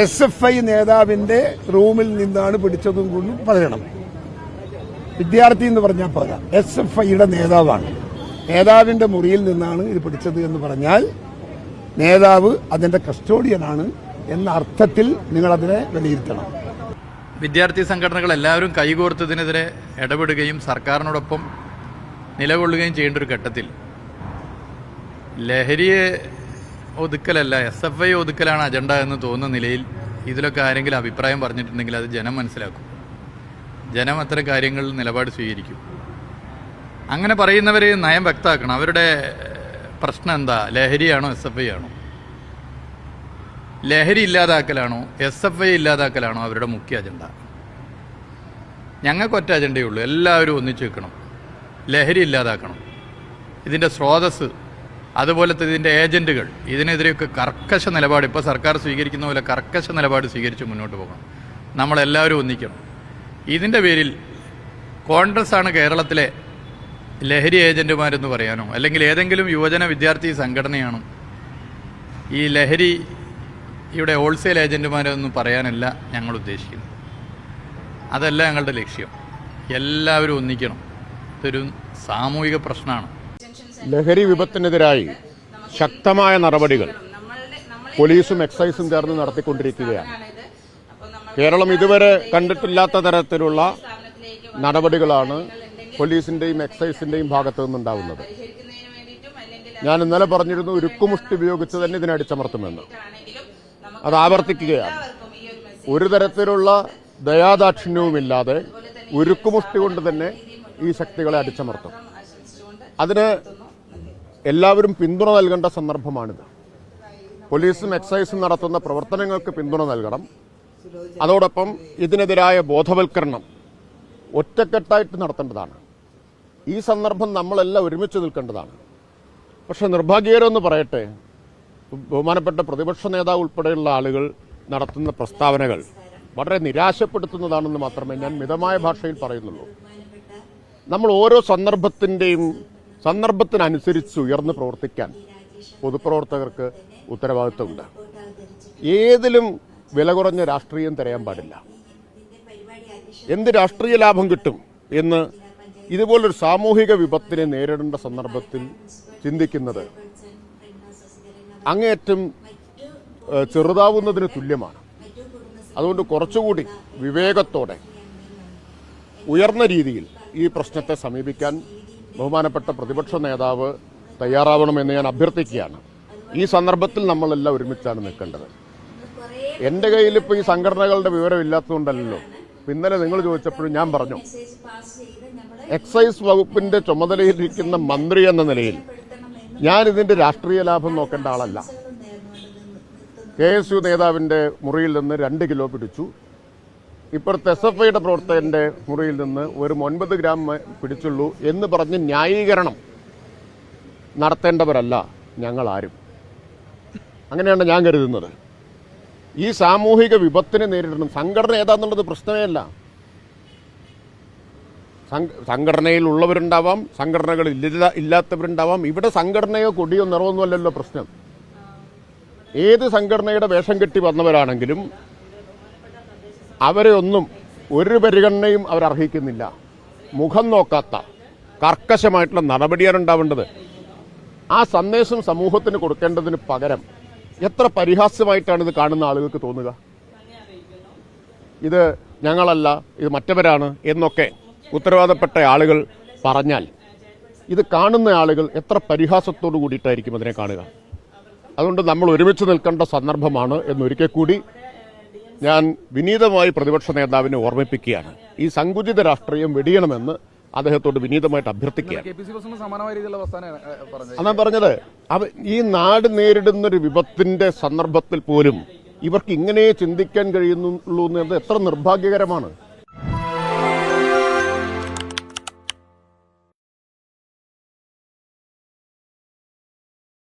S F I നേതാവിന്റെ റൂമിൽ നിന്നാണ് പിടിച്ചതും കൊണ്ടും പറയണം. വിദ്യാർത്ഥി എന്ന് പറഞ്ഞാൽ പോരാ. എസ് എഫ് ഐയുടെ നേതാവാണ്. നേതാവിന്റെ മുറിയിൽ നിന്നാണ് ഇത് പിടിച്ചത് എന്ന് പറഞ്ഞാൽ നേതാവ് അതിന്റെ കസ്റ്റോഡിയനാണ് എന്ന അർത്ഥത്തിൽ നിങ്ങൾ അതിനെ വിലയിരുത്തണം. വിദ്യാർത്ഥി സംഘടനകൾ എല്ലാവരും കൈകോർത്തതിനെതിരെ ഇടപെടുകയും സർക്കാരിനോടൊപ്പം നിലകൊള്ളുകയും ചെയ്യേണ്ട ഒരു ഘട്ടത്തിൽ ലഹരിയെ ഒതുക്കലല്ല. എസ് എഫ് ഐ ഒതുക്കലാണ് അജണ്ട എന്ന് തോന്നുന്ന നിലയിൽ ഇതിലൊക്കെ ആരെങ്കിലും അഭിപ്രായം പറഞ്ഞിട്ടുണ്ടെങ്കിൽ അത് ജനം മനസ്സിലാക്കും. ജനം അത്തരം കാര്യങ്ങളിൽ നിലപാട് സ്വീകരിക്കും. അങ്ങനെ പറയുന്നവർ നയം വ്യക്തമാക്കണം. അവരുടെ പ്രശ്നം എന്താ? ലഹരിയാണോ എസ് എഫ് ഐ ആണോ? ലഹരി ഇല്ലാതാക്കലാണോ എസ് എഫ് ഐ ഇല്ലാതാക്കലാണോ അവരുടെ മുഖ്യ അജണ്ട ഞങ്ങൾക്ക് ഒറ്റ അജണ്ടയേ ഉള്ളൂ. എല്ലാവരും ഒന്നിച്ചു വെക്കണം ലഹരി ഇല്ലാതാക്കണം. ഇതിന്റെ അതുപോലത്തെ ഇതിന്റെ ഏജന്റുകൾ ഇതിനെതിരെയൊക്കെ കർക്കശ നിലപാട് ഇപ്പോൾ സർക്കാർ സ്വീകരിക്കുന്ന പോലെ കർക്കശ നിലപാട് സ്വീകരിച്ച് മുന്നോട്ട് പോകണം. നമ്മളെല്ലാവരും ഒന്നിക്കണം. ഇതിന്റെ പേരിൽ കോൺഗ്രസ് ആണ് കേരളത്തിലെ ലഹരി ഏജന്റുമാരെന്ന് പറയാനോ അല്ലെങ്കിൽ ഏതെങ്കിലും യുവജന വിദ്യാർത്ഥി സംഘടനയാണോ ഈ ലഹരി ഇവിടെ ഹോൾസെയിൽ ഏജന്റുമാരൊന്നും പറയാനല്ല ഞങ്ങൾ ഉദ്ദേശിക്കുന്നത്. അതല്ല ഞങ്ങളുടെ ലക്ഷ്യം. എല്ലാവരും ഒന്നിക്കണം. ഇതൊരു സാമൂഹിക പ്രശ്നമാണ്. ലഹരി വിപത്തിനെതിരായി ശക്തമായ നടപടികൾ പോലീസും എക്സൈസും ചേർന്ന് നടത്തിക്കൊണ്ടിരിക്കുകയാണ്. കേരളം ഇതുവരെ കണ്ടിട്ടില്ലാത്ത തരത്തിലുള്ള നടപടികളാണ് പോലീസിന്റെയും എക്സൈസിന്റെയും ഭാഗത്തു നിന്നുണ്ടാവുന്നത്. ഞാൻ ഇന്നലെ പറഞ്ഞിരുന്നു ഉരുക്കുമുഷ്ടി ഉപയോഗിച്ച് തന്നെ ഇതിനെ അടിച്ചമർത്തുമെന്ന്. അത് ആവർത്തിക്കുകയാണ്. ഒരു തരത്തിലുള്ള ദയാദാക്ഷിണ്യവുമില്ലാതെ ഉരുക്കുമുഷ്ടി കൊണ്ട് തന്നെ ഈ ശക്തികളെ അടിച്ചമർത്തും. അതിന് എല്ലാവരും പിന്തുണ നൽകേണ്ട സന്ദർഭമാണിത്. പോലീസും എക്സൈസും നടത്തുന്ന പ്രവർത്തനങ്ങൾക്ക് പിന്തുണ നൽകണം. അതോടൊപ്പം ഇതിനെതിരായ ബോധവൽക്കരണം ഒറ്റക്കെട്ടായിട്ട് നടത്തേണ്ടതാണ്. ഈ സന്ദർഭം നമ്മളെല്ലാം ഒരുമിച്ച് നിൽക്കേണ്ടതാണ്. പക്ഷെ നിർഭാഗ്യകരമെന്ന് പറയട്ടെ ബഹുമാനപ്പെട്ട പ്രതിപക്ഷ നേതാവ് ഉൾപ്പെടെയുള്ള ആളുകൾ നടത്തുന്ന പ്രസ്താവനകൾ വളരെ നിരാശപ്പെടുത്തുന്നതാണെന്ന് മാത്രമേ ഞാൻ മിതമായ ഭാഷയിൽ പറയുന്നുള്ളൂ. നമ്മൾ ഓരോ സന്ദർഭത്തിന്റെയും സന്ദർഭത്തിനനുസരിച്ച് ഉയർന്ന് പ്രവർത്തിക്കാൻ പൊതുപ്രവർത്തകർക്ക് ഉത്തരവാദിത്വമുണ്ട് ഏതിലും വില കുറഞ്ഞ രാഷ്ട്രീയം തിരയാൻ പാടില്ല. എന്ത് രാഷ്ട്രീയ ലാഭം കിട്ടും എന്ന് ഇതുപോലൊരു സാമൂഹിക വിപത്തിനെ നേരിടേണ്ട സന്ദർഭത്തിൽ ചിന്തിക്കുന്നത് അങ്ങേയറ്റം ചെറുതാവുന്നതിന് തുല്യമാണ്. അതുകൊണ്ട് കുറച്ചുകൂടി വിവേകത്തോടെ ഉയർന്ന രീതിയിൽ ഈ പ്രശ്നത്തെ സമീപിക്കാൻ ബഹുമാനപ്പെട്ട പ്രതിപക്ഷ നേതാവ് തയ്യാറാവണമെന്ന് ഞാൻ അഭ്യർത്ഥിക്കുകയാണ്. ഈ സന്ദർഭത്തിൽ നമ്മളെല്ലാം ഒരുമിച്ചാണ് നിൽക്കേണ്ടത്. എന്റെ കയ്യിൽ ഇപ്പോൾ ഈ സംഘടനകളുടെ വിവരം ഇല്ലാത്തതുകൊണ്ടല്ലോ ഇന്നലെ നിങ്ങൾ ചോദിച്ചപ്പോഴും ഞാൻ പറഞ്ഞു എക്സൈസ് വകുപ്പിന്റെ ചുമതലയിലിരിക്കുന്ന മന്ത്രി എന്ന നിലയിൽ ഞാൻ ഇതിന്റെ രാഷ്ട്രീയ ലാഭം നോക്കേണ്ട ആളല്ല. കെ എസ് യു നേതാവിന്റെ മുറിയിൽ നിന്ന് രണ്ട് കിലോ പിടിച്ചു. ഇപ്പുറത്തെ എസ് എഫ് ഐയുടെ പ്രവർത്തകന്റെ മുറിയിൽ നിന്ന് ഒരു ഒൻപത് ഗ്രാം പിടിച്ചുള്ളൂ എന്ന് പറഞ്ഞ് ന്യായീകരണം നടത്തേണ്ടവരല്ല ഞങ്ങൾ ആരും അങ്ങനെയാണ് ഞാൻ കരുതുന്നത്. ഈ സാമൂഹിക വിപത്തിനെ നേരിടണം. സംഘടന ഏതാന്നുള്ളത് പ്രശ്നമേ അല്ല സംഘടനയിലുള്ളവരുണ്ടാവാം സംഘടനകൾ ഇല്ല ഇല്ലാത്തവരുണ്ടാവാം. ഇവിടെ സംഘടനയോ കൊടിയോ നിറവൊന്നുമല്ലല്ലോ പ്രശ്നം. ഏത് സംഘടനയുടെ വേഷം കെട്ടി വന്നവരാണെങ്കിലും അവരെ ഒന്നും ഒരു പരിഗണനയും അവരർഹിക്കുന്നില്ല മുഖം നോക്കാത്ത കർക്കശമായിട്ടുള്ള നടപടിയാണ് ഉണ്ടാവേണ്ടത് ആ സന്ദേശം സമൂഹത്തിന് കൊടുക്കേണ്ടതിന് പകരം എത്ര പരിഹാസ്യമായിട്ടാണ് ഇത് കാണുന്ന ആളുകൾക്ക് തോന്നുക? ഇത് ഞങ്ങളല്ല ഇത് മറ്റവരാണ് എന്നൊക്കെ ഉത്തരവാദപ്പെട്ട ആളുകൾ പറഞ്ഞാൽ ഇത് കാണുന്ന ആളുകൾ എത്ര പരിഹാസത്തോടു കൂടിയിട്ടായിരിക്കും അതിനെ കാണുക. അതുകൊണ്ട് നമ്മൾ ഒരുമിച്ച് നിൽക്കേണ്ട സന്ദർഭമാണ് എന്നൊരിക്കൽ കൂടി ഞാൻ വിനീതമായി പ്രതിപക്ഷ നേതാവിനെ ഓർമ്മിപ്പിക്കുകയാണ്. ഈ സങ്കുചിത രാഷ്ട്രീയം വെടിയണമെന്ന് അദ്ദേഹത്തോട് വിനീതമായിട്ട് അഭ്യർത്ഥിക്കുകയാണ്. അതാ പറഞ്ഞത് ഈ നാട് നേരിടുന്ന ഒരു വിപത്തിന്റെ സന്ദർഭത്തിൽ പോലും ഇവർക്ക് ഇങ്ങനെ ചിന്തിക്കാൻ കഴിയുന്നുള്ളൂ എന്നത് എത്ര നിർഭാഗ്യകരമാണ്.